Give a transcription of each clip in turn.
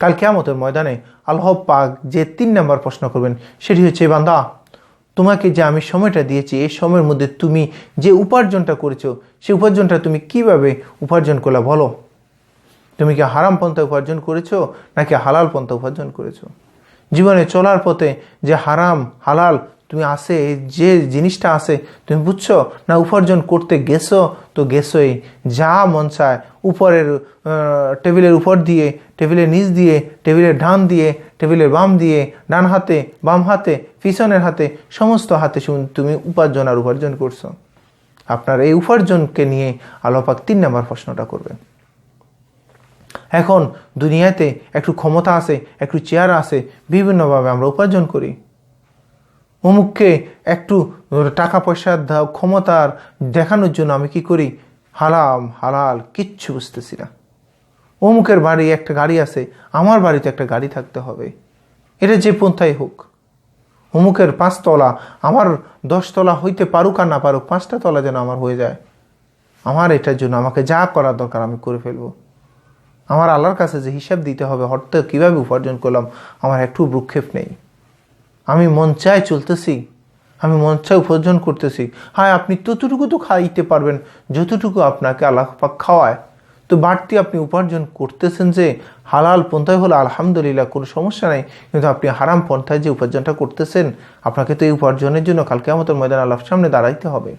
কাল কেয়ামতের ময়দানে আল্লাহ পাক যে তিন নম্বর প্রশ্ন করবেন, সেটি হচ্ছে বান্দা, তোমাকে যে আমি সময়টা দিয়েছি, এই সময়ের মধ্যে তুমি যে উপার্জনটা করেছ, সেই উপার্জনটা তুমি কীভাবে উপার্জন করলে বলো? তুমি কি হারাম পন্থা উপার্জন করেছ, নাকি হালাল পন্থা উপার্জন করেছ? জীবনে চলার পথে যে হারাম, হালাল তুমি আসে, যে জিনিসটা আসে, তুমি বুঝছ? না উপার্জন করতে গেছো, তো গেছোই। যা মন চায়, উপরের টেবিলের উপর দিয়ে, টেবিলের নিচ দিয়ে, টেবিলের ডান দিয়ে, টেবিলের বাম দিয়ে, ডান হাতে, বাম হাতে, পিছনের হাতে, সমস্ত হাতে শুন- তুমি উপার্জন আর উপার্জন করছ। আপনার এই উপার্জনকে নিয়ে আলোপাক তিন নম্বর প্রশ্নটা করবে এখন দুনিয়াতে একটু ক্ষমতা আছে একটু চেয়ার আছে বিভিন্নভাবে আমরা উপার্জন করি। অমুককে একটু টাকা পয়সা দাও ক্ষমতার দেখানোর জন্য আমি কি করি? হালাম, হালাল, কিচ্ছু বুঝতেছি না। অমুকের বাড়ি একটা গাড়ি আছে, আমার বাড়িতে একটা গাড়ি থাকতে হবে। এটা যে পন্থাই হোক। অমুকের পাঁচতলা, আমার দশতলা হইতে পারুক আর না পারুক, পাঁচটা তলা যেন আমার হয়ে যায়। আমার এটার জন্য আমাকে যা করার দরকার আমি করে ফেলব। আমার আল্লাহর কাছে যে হিসাব দিতে হবে অর্থ কীভাবে উপার্জন করলাম, আমার একটু ভ্রুক্ষেপ নেই। আমি মন চায় চলতেছি, আমি মন চায় উপার্জন করতেছি। হ্যাঁ আপনি ততটুকু তো খাইতে পারবেন, যতটুকু আপনাকে আল্লাহ পাক খাওয়ায়। তো বাড়তি আপনি উপার্জন করতেছেন যে হালাল পন্থায় হলো আলহামদুলিল্লাহ, কোনো সমস্যা নেই। কিন্তু আপনি হারাম পন্থায় যে উপার্জনটা করতেছেন, আপনাকে তো এই উপার্জনের জন্য কালকে আমাদের ময়দান আল্লাহর সামনে দাঁড়াইতে হবে।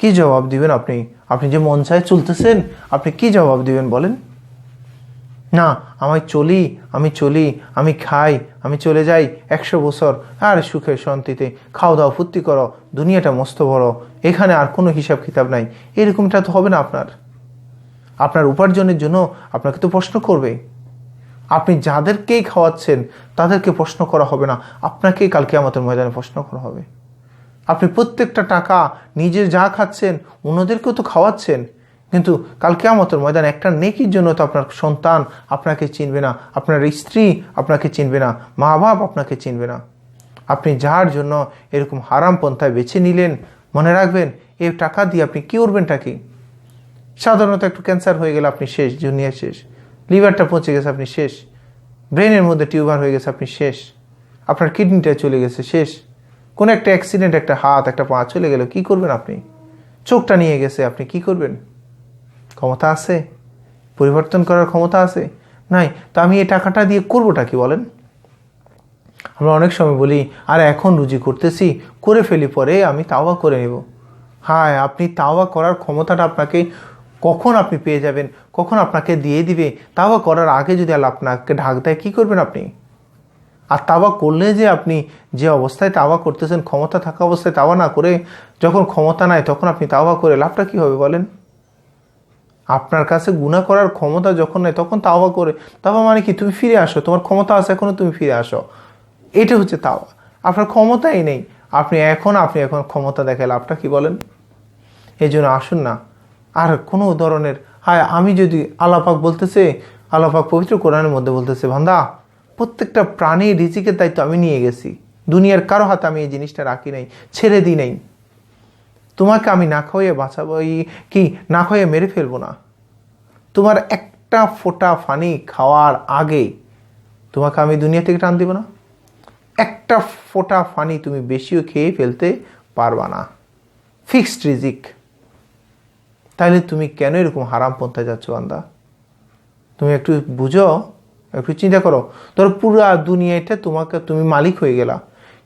কি জবাব দিবেন আপনি? আপনি যে মন চায় চলতেছেন, আপনি কি জবাব দিবেন বলেন? না আমি চলি আমি চলি, আমি খাই, আমি চলে যাই একশো বছর। আর সুখে শান্তিতে খাও দাও, ফুর্তি করো, দুনিয়াটা মস্ত বড়। এখানে আর কোনো হিসাব কিতাব নাই। এরকমটা তো হবে না আপনার। আপনার উপার্জনের জন্য আপনাকে তো প্রশ্ন করবে। আপনি যাদেরকেই খাওয়াচ্ছেন, তাদেরকে প্রশ্ন করা হবে না। আপনাকেই কালকে আমাদের ময়দানে প্রশ্ন করা হবে। আপনি প্রত্যেকটা টাকা নিজে যা খাচ্ছেন, অন্যদেরকেও তো খাওয়াচ্ছেন। কিন্তু কালকে আমাদের ময়দান একটা নেকির জন্য তো আপনার সন্তান আপনাকে চিনবে না, আপনার স্ত্রী আপনাকে চিনবে না মা বাপ আপনাকে চিনবে না। আপনি যার জন্য এরকম হারাম পন্থায় বেছে নিলেন, মনে রাখবেন এই টাকা দিয়ে আপনি কী করবেনটা কি? সাধারণত একটু ক্যান্সার হয়ে গেলে আপনি শেষ, দুনিয়া শেষ। লিভারটা পচে গেছে, আপনি শেষ। ব্রেনের মধ্যে টিউমার হয়ে গেছে, আপনি শেষ। আপনার কিডনিটা চলে গেছে, শেষ। কোনো একটা অ্যাক্সিডেন্ট, একটা হাত, একটা পা চলে গেল, কি করবেন আপনি? চোখটা নিয়ে গেছে, আপনি কি করবেন? ক্ষমতা আছে? পরিবর্তন করার ক্ষমতা আছে? নাই, তো আমি এই টাকাটা দিয়ে করবোটা কি বলেন? আমরা অনেক সময় বলি, আর, এখন রুজি করতেছি, করে ফেলি, পরে আমি তাওয়া করে নেব। হ্যাঁ আপনি তাওয়া করার ক্ষমতাটা আপনাকে কখন আপনি পেয়ে যাবেন? কখন আপনাকে দিয়ে দিবে? তাওয়া করার আগে যদি আল্লাহ আপনাকে ঢাক দেয়, কী করবেন আপনি? আর তাওয়া করলে যে আপনি যে অবস্থায় তাওয়া করতেছেন, ক্ষমতা থাকা অবস্থায় তাওয়া না করে যখন ক্ষমতা নাই, তখন আপনি তাওয়া করে লাভটা কী হবে বলেন? আপনার কাছে গুণা করার ক্ষমতা যখন নেই, তখন তাওয়া করে। তাওয়া মানে কি? তুমি ফিরে আসো। তোমার ক্ষমতা আছে এখনও তুমি ফিরে আসো। এটা হচ্ছে তাওয়া আপনার ক্ষমতাই নেই। আপনি এখন আপনি এখন ক্ষমতা দেখে লাভটা কি বলেন? এই জন্য আসুন না। আর কোনো ধরনের হ্যাঁ আমি যদি আল্লাপাক বলতেছে আল্লাপাক পবিত্র কোরআনের মধ্যে বলতেছে ভান্দা প্রত্যেকটা প্রাণী রিজিকের দায়িত্ব আমি নিয়ে গেছি। দুনিয়ার কারও হাতে আমি এই জিনিসটা রাখি নাই, ছেড়ে দিই নাই। তোমাকে আমি না খাওয়াইয়ে বাঁচাবো কি না খাওয়াইয়ে মেরে ফেলব না? তোমার একটা ফোঁটা ফানি খাওয়ার আগে তোমাকে আমি দুনিয়া থেকে টান দিব না? একটা ফোঁটা ফানি তুমি বেশিও খেয়ে ফেলতে পারবা না। ফিক্সড রিজিক। তাহলে তুমি কেন এরকম হারাম পন্থায় যাচ্ছ বান্দা? তুমি একটু বুঝো, একটু চিন্তা করো। ধরো পুরো দুনিয়াটা তোমাকে, তুমি মালিক হয়ে গেলা।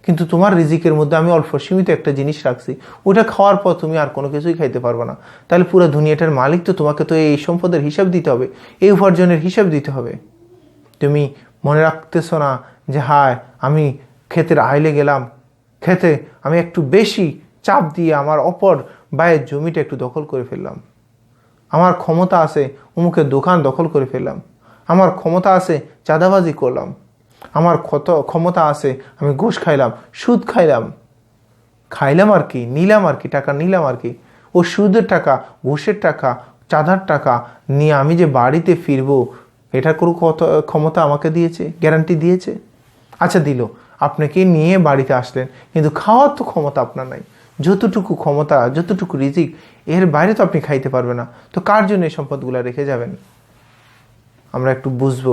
কিন্তু তোমার রিজিকের মধ্যে আমি অল্প সীমিত একটা জিনিস রাখছি। ওটা খাওয়ার পর তুমি আর কোনো কিছুই খাইতে পারবে না। তাহলে পুরো দুনিয়াটার মালিক তো তোমাকে তো এই সম্পদের হিসাব দিতে হবে। এই উপার্জনের হিসাব দিতে হবে। তুমি মনে রাখতেছো না যে, হায়, আমি ক্ষেতের আইলে গেলাম। খেতে আমি একটু বেশি চাপ দিয়ে আমার অপর বায়ের জমিটা একটু দখল করে ফেললাম। আমার ক্ষমতা আছে উমুকের দোকান দখল করে ফেললাম। আমার ক্ষমতা আছে, চাঁদাবাজি করলাম। আমার ক্ষত, ক্ষমতা আছে, আমি ঘুষ খাইলাম, সুদ খাইলাম। খাইলাম আর কি, নিলাম আর কি, টাকা নিলাম আর কি। ও সুদের টাকা, ঘুষের টাকা, চাঁদার টাকা নিয়ে আমি যে বাড়িতে ফিরবো, এটা কোনো কত ক্ষমতা আমাকে দিয়েছে, গ্যারান্টি দিয়েছে? আচ্ছা দিল। আপনাকে নিয়ে বাড়িতে আসলেন, কিন্তু খাওয়ার তো ক্ষমতা আপনার নাই। যতটুকু ক্ষমতা, যতটুকু রিজিক, এর বাইরে তো আপনি খাইতে পারবেন না। তো কার জন্য এই সম্পদগুলো রেখে যাবেন? আমরা একটু বুঝব।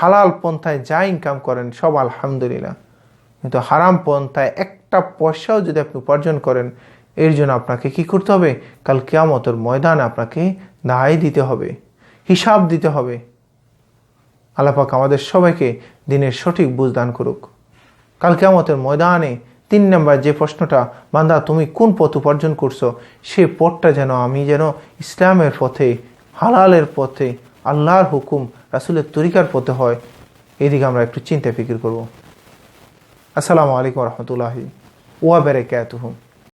হালাল পন্থায় যা ইনকাম করেন, সব আলহামদুলিল্লাহ। কিন্তু হারাম পন্থায় একটা পয়সাও যদি আপনি উপার্জন করেন, এর জন্য আপনাকে কি করতে হবে? কাল কেয়ামতের ময়দানে আপনাকে দায় দিতে হবে, হিসাব দিতে হবে। আল্লাপাক আমাদের সবাইকে দিনের সঠিক বুঝদান করুক। কাল কেয়ামতের ময়দানে তিন নম্বর যে প্রশ্নটা, বান্দা, তুমি কোন পথ উপার্জন করছ? সে পথটা যেন আমি যেন ইসলামের পথে, হালালের পথে, আল্লাহর হুকুম রাসুলের তরিকার পথে হয়, এদিকে আমরা একটু চিন্তা ফিকির করব। আসসালামু আলাইকুম রহমতুল্লাহি ওয়া বেরে বেরেকাতুহুম